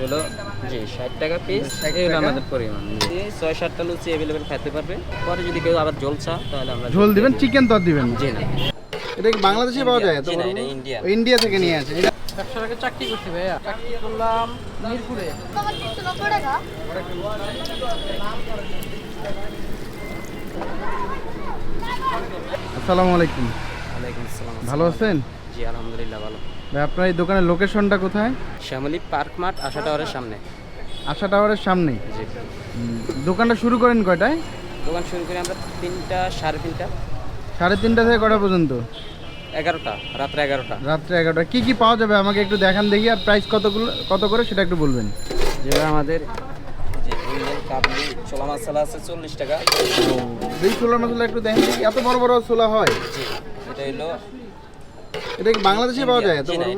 হলো জি ষাট টাকা পিস 60 এই হলো টাকা? আমাদের পরিমাণ ছয় সাতটা লুচি অ্যাভেলেবেল খেতে পারবে। পরে যদি কেউ আবার জল চা তাহলে আমরা ঝোল দিবেন চিকেন তো দিবেন জি না। এটা কি বাংলাদেশে পাওয়া যায়? ইন্ডিয়ান। ও, ইন্ডিয়া থেকে নিয়ে আসে। এটা ব্যবসার আগে চাকরি করছি ভাইয়া। চাকরি করলাম মিরপুরে। তোমার তিনশো নব্বই টাকা আসসালামু আলাইকুম। ওয়ালাইকুম আসসালাম। ভালো আছেন? জি আলহামদুলিল্লাহ ভালো। আপনার এই দোকানের লোকেশনটা কোথায়? শ্যামলী পার্ক মাঠ আশা টাওয়ারের সামনে। আশা টাওয়ারের সামনে জি। দোকানটা শুরু করেন কয়টায়? দোকান শুরু করি আমরা তিনটা সাড়ে তিনটা। সাড়ে তিনটা থেকে কটা পর্যন্ত? এগারোটা রাত্রে এগারোটা। রাত্রে এগারোটা। কী কী পাওয়া যাবে? আমাকে একটু দেখান দেখি আর প্রাইস কতগুলো কত করে সেটা একটু বলবেন। যেটা আমাদের কাবলি ছোলা মশলা আছে চল্লিশ টাকা। এই ছোলার মশলা একটু দেখেন দেখি এত বড় বড় ছোলা হয়? এটা হলো এটা কি বাংলাদেশে পাওয়া যায়? এটা বড়?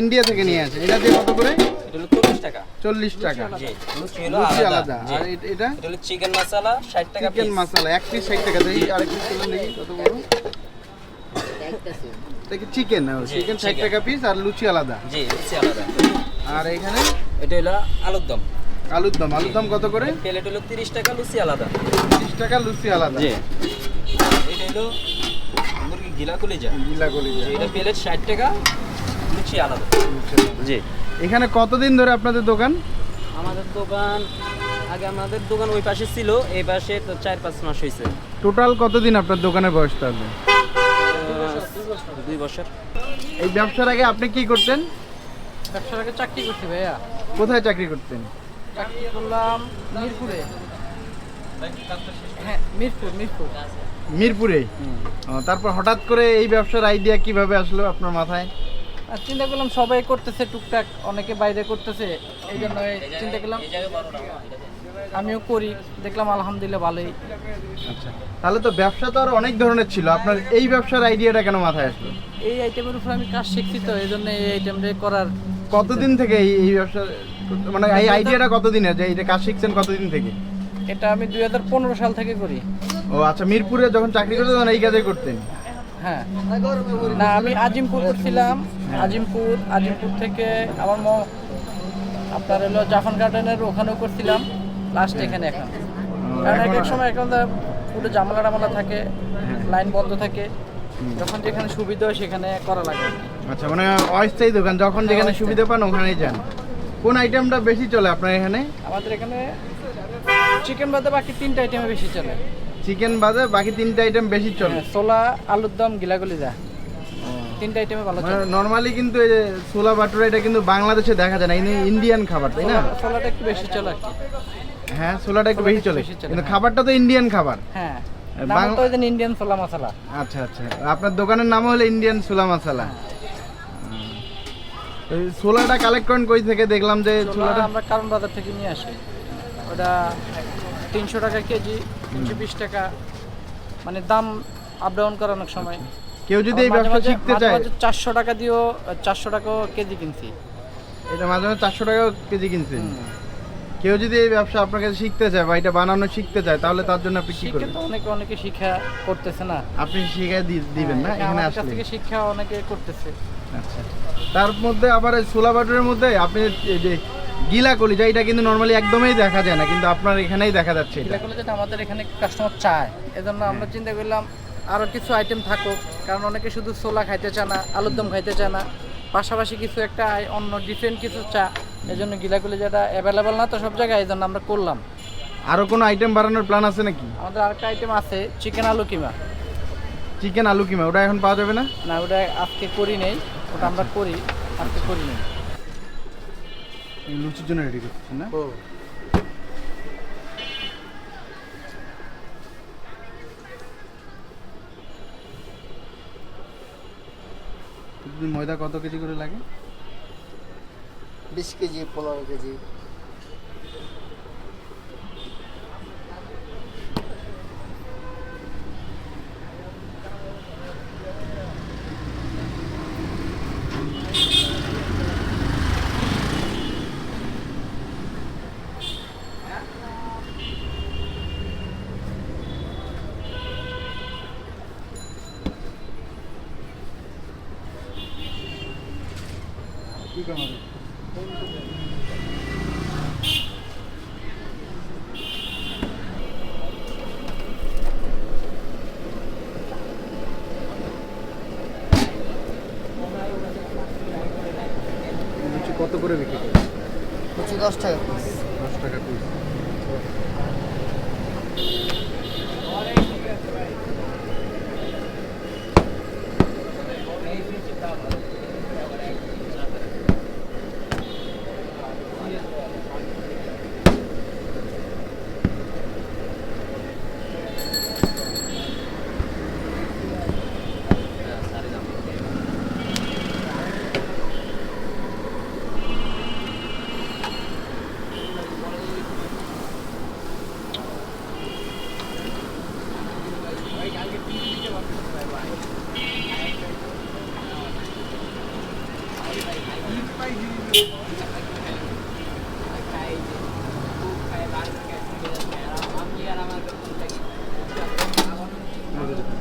ইন্ডিয়া। থেকে নিয়ে আসে। এটা দিয়ে কত করে? এটা হলো চল্লিশ টাকা। চল্লিশ টাকা। জি লুচি হলো আলাদা। আর এটা? এটা হলো চিকেন মশলা ষাট টাকা চিকেন মশলা এক পিস ষাট টাকা। দেখি আরেক পিস দেখি কত বড়? এটা চিকেন? চিকেন ষাট টাকা পিস আর লুচি আলাদা। জি লুচি আলাদা। আর এখানে? এটা হলো আলুর দম। আলুর দম। আলুর দম কত করে? প্লেট হলো তিরিশ টাকা লুচি আলাদা। তিরিশ টাকা লুচি আলাদা। জি। এটা হলো গিলা কলিজা গিলা গলি জি, এটা প্লেট ষাট টাকা লুচি আলাদা। জি। এখানে কতদিন ধরে আপনাদের দোকান? আমাদের দোকান আগে আমাদের দোকান ওই পাশে ছিল এই পাশে তো চার পাঁচ মাস হয়েছে টোটাল কতদিন আপনার দোকানের বয়স থাকবে দুই বছর। এই ব্যবসার আগে আপনি কি করতেন? ব্যবসার আগে চাকরি করছি ভাইয়া। কোথায় চাকরি করতেন? চাকরি করলাম মিরপুরে। হ্যাঁ মিরপুর মিরপুর। মিরপুরে তারপর হঠাৎ করে এই ব্যবসার আইডিয়া কীভাবে আসলো আপনার মাথায়? আর চিন্তা করলাম সবাই করতেছে টুকটাক অনেকে বাইরে করতেছে এই জন্য চিন্তা করলাম। আমিও করি দেখলাম আলহামদুলিল্লাহ ভালোই। আচ্ছা তাহলে তো ব্যবসা তো আর অনেক ধরনের ছিল। আপনার এই ব্যবসার আইডিয়াটা কেন মাথায় আসলো? এই আইটেমের উপর আমি কাজ শিখছি তো এই জন্য এই আইটেমটা করার কতদিন থেকে এই এই ব্যবসা মানে এই আইডিয়াটা কতদিনের? যে এইটা কাজ শিখছেন কতদিন থেকে? এটা আমি দুই হাজার পনেরো সাল থেকে করি। ও আচ্ছা মিরপুরে যখন চাকরি করতে তখন এই কাজই করতেন? হ্যাঁ। না আমি আজিমপুর করছিলাম। আজিমপুর আজিমপুর থেকে আমার ম আপনার হলো জাফান গার্ডেনের ওখানেও করছিলাম। লাস্ট এখানে এখন। কারণ এক এক সময় এখন পুরো জামালা টামালা থাকে লাইন বন্ধ থাকে। যখন যেখানে সুবিধা হয় সেখানে করা লাগে আচ্ছা মানে অস্থায়ী দোকান যখন যেখানে সুবিধা পান ওখানেই যান। কোন আইটেমটা বেশি চলে আপনার এখানে? আমাদের এখানে চিকেন বাদে বাকি তিনটা আইটেমে বেশি চলে। চিকেন বাদে বাকি তিনটা আইটেম বেশি চলে। হ্যাঁ, ছোলা আলুর দম গিলাগুলি যা। তিনটা আইটেমে ভালো মানে চলে। নর্মালি কিন্তু এই যে ছোলা বাটুরা এটা কিন্তু বাংলাদেশে দেখা যায় না ইনি ইন্ডিয়ান খাবার তাই না? ছোলা- ছোলাটা একটু বেশি চলে আর কি। হ্যাঁ ছোলাটা একটু বেশি চলে। কিন্তু হ্যাঁ। খাবারটা তো ইন্ডিয়ান খাবার। হ্যাঁ বাং- নাম তো ইন্ডিয়ান ছোলা মশলা। আচ্ছা আচ্ছা। আপনার দোকানের নাম হলো ইন্ডিয়ান ছোলা মশলা। এই ছোলাটা কালেক্ট করেন কই থেকে? দেখলাম যে ছোলাটা আমরা কারণ বাজার থেকে নিয়ে আসি। ওটা তিনশো টাকা কেজি তিনশো বিশ টাকা। মানে দাম আপ ডাউন করে অনেক সময়। কেউ যদি এই ব্যবসা শিখতে চায় চারশো টাকা দিয়েও চারশো টাকাও কেজি কিনছি। এটা মাঝে মাঝে চারশো টাকা কেজি কিনছেন কেউ যদি এই ব্যবসা আপনার কাছে শিখতে চায় বা এটা বানানো শিখতে চায় তাহলে তার জন্য আপনি কি করবেন? তো অনেকে অনেকে শিক্ষা করতেছে না। আপনি শিখে দিবেন না? হ্যাঁ, এখানে আসলে। থেকে শিক্ষা অনেকে করতেছে। আচ্ছা। তার মধ্যে আবার এই ছোলা বাটুরের মধ্যে আপনি যে গিলা কলিজা এটা কিন্তু নর্মালি একদমই দেখা যায় না কিন্তু আপনার এখানেই দেখা যাচ্ছে এগুলো যেটা আমাদের এখানে কাস্টমার চায় এজন্য আমরা চিন্তা করলাম আরও কিছু আইটেম থাকুক কারণ অনেকে শুধু ছোলা খাইতে চায় না আলুর দম খাইতে চায় না পাশাপাশি কিছু একটা অন্য ডিফারেন্ট কিছু চা এই জন্য গিলাগুলি যেটা অ্যাভেলেবেল না তো সব জায়গায় এই জন্য আমরা করলাম। আরও কোনো আইটেম বাড়ানোর প্ল্যান আছে নাকি? আমাদের আরেকটা আইটেম আছে চিকেন আলু কিমা। চিকেন আলু কিমা ওটা এখন পাওয়া যাবে না? না ওটা আজকে করি নেই ওটা আমরা করি আজকে করি নেই। লুচির জন্য রেডি করতেছেন না? ও। ময়দা কত কেজি করে লাগে? বিশ কেজি পনেরো কেজি। কত করে বিক্রি হচ্ছে দশ টাকা পিস দশ টাকা পিস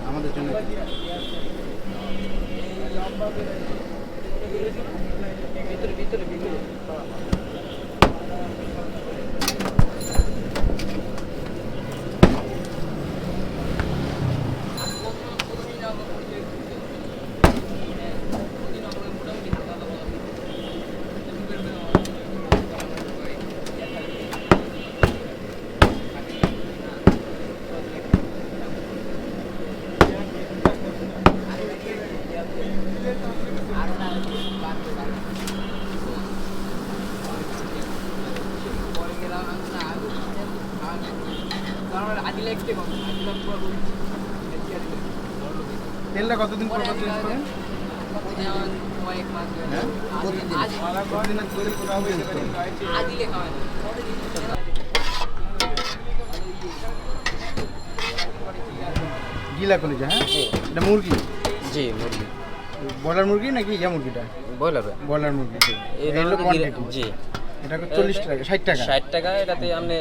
আমাদের জন্য ভিতরে ভিতরে ভিতরে তেলটা কতদিন পর পর চেঞ্জ করেন? হ্যাঁ? গিলা কলিজা হ্যাঁ? এটা মুরগি? জি মুরগি। ব্রয়লার মুরগি নাকি ইয়া মুরগিটা বয়লার ব্রয়লার। মুরগি। জি। এটা চল্লিশ টাকা ষাট টাকা। ষাট টাকা এটাতে আপনি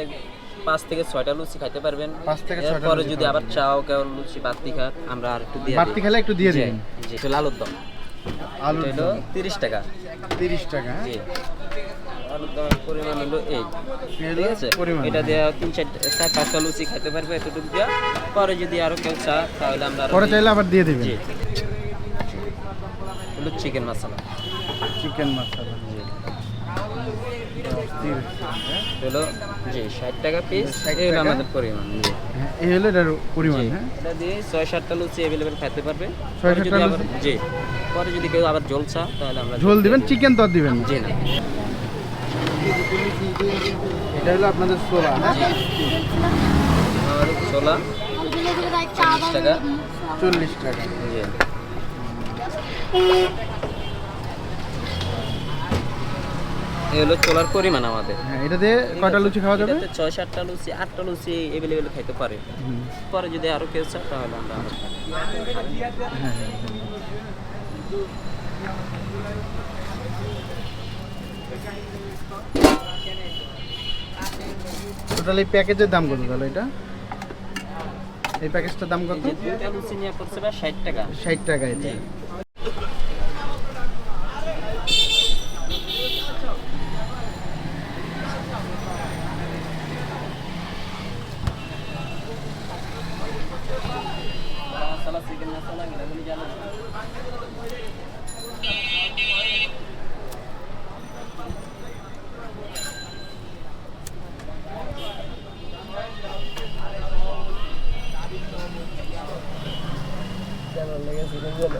পাঁচ থেকে ছয়টা লুচি খাইতে পারবেন। পাঁচ থেকে ছয়টা এরপরে যদি আবার চাও কেউ লুচি বাড়তি খান আমরা আর একটু দিয়ে বাড়তি খেলে একটু দিয়ে দিবেন। জি তো আলুর দম। আলু হলো তিরিশ টাকা। তিরিশ টাকা হ্যাঁ? জি। আলুর দমের পরিমাণ হলো এই। ঠিক আছে? এটা দিয়ে তিন চার চার পাঁচটা লুচি খাইতে পারবে এতটুকু দিয়া। পরে যদি আরও কেউ চা তাহলে আমরা পরে চাইলে আবার দিয়ে দিবেন। জি। হলো চিকেন মশলা চিকেন মশলা? হলো জি ষাট টাকা পিস 60 এই হলো আমাদের পরিমাণ হ্যাঁ, এই হলো এটার পরিমাণ হ্যাঁ? এটা দিয়ে ছয় সাতটা লুচি অ্যাভেলেবেল খাইতে পারবে। ছয় সাতটা লুচি? জি। পরে যদি কেউ আবার জল চা তাহলে আমরা ঝোল দিবেন চিকেন তো আর দিবেন। জি না। এটা হলো আপনাদের সোলা হ্যাঁ? আমাদের ছোলা চল্লিশ টাকা। চল্লিশ টাকা। জি। এই হলো ছোলার পরিমাণ আমাদের। হ্যাঁ এটা দিয়ে কয়টা লুচি খাওয়া যাবে? এটাতে ছয় সাতটা লুচি আটটা লুচি অ্যাভেলেবেল খাইতে পারে। পরে যদি আরও কেউ চায় তাহলে আমরা আরও টোটাল এই প্যাকেজের দাম কত তাহলে এটা? এই প্যাকেজটার দাম কত? দুইটা লুচি নিয়ে পড়ছে বা ষাট টাকা। ষাট টাকা এটা। Jangan lagi sini dulu.